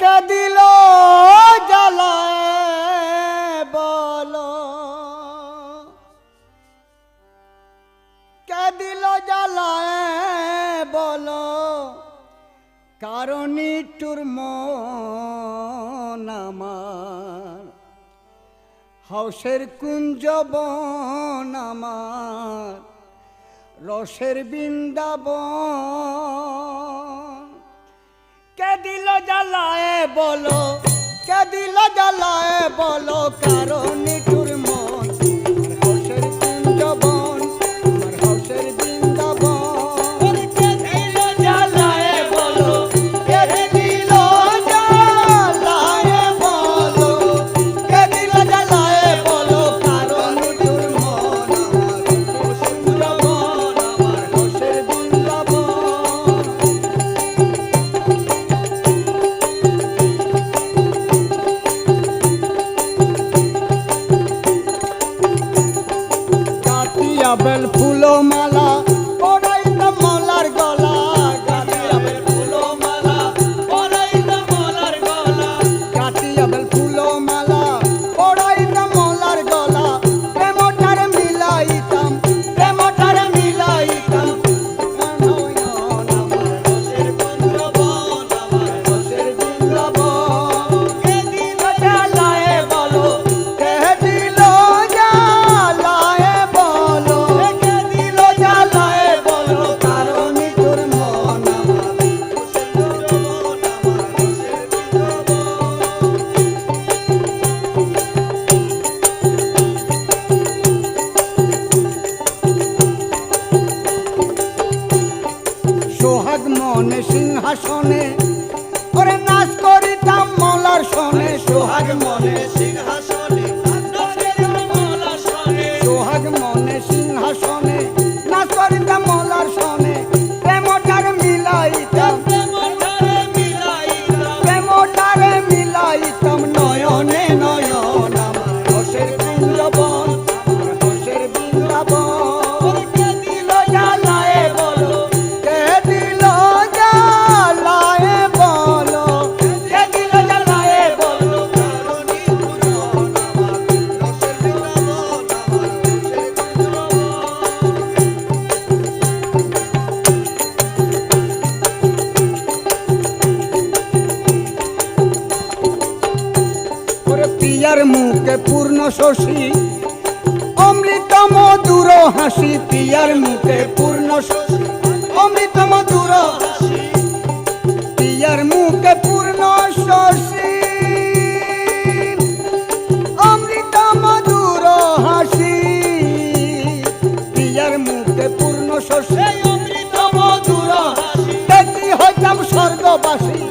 কে দিল জ্বালায় বলো? কে দিল জ্বালায় বলো? কারণ টুর আমার, হাউসের কুঞ্জ বন আমার, রসের বৃন্দাবন দিল জ্বালায় বলো কে দিল জ্বালায় বলো কারণ কাটিয়া বেল ফুলো মালা সিংহাসনে ওরে নাচ করিতাম মলার সনে সোহাগ মনে সিংহাসনে সোহাগ মনে সিংহাসনে ওরে পিয়ার মুখে পূর্ণ শশী। অমৃত মধুর হাসি পিয়ার মুখে পূর্ণ শশী। অমৃত মধুর হাসি পিয়ার মুখে পূর্ণ শশী। অমৃত মধুর হাসি মুখে পূর্ণ শশী। অমৃত মধুর হাসি। হইতাম স্বর্গবাসী।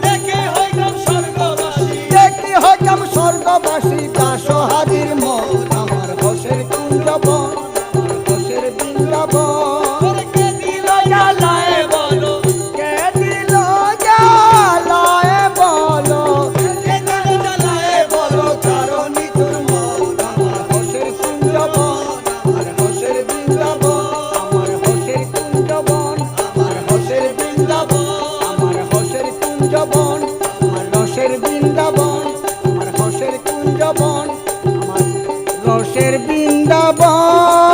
বৃন্দাবন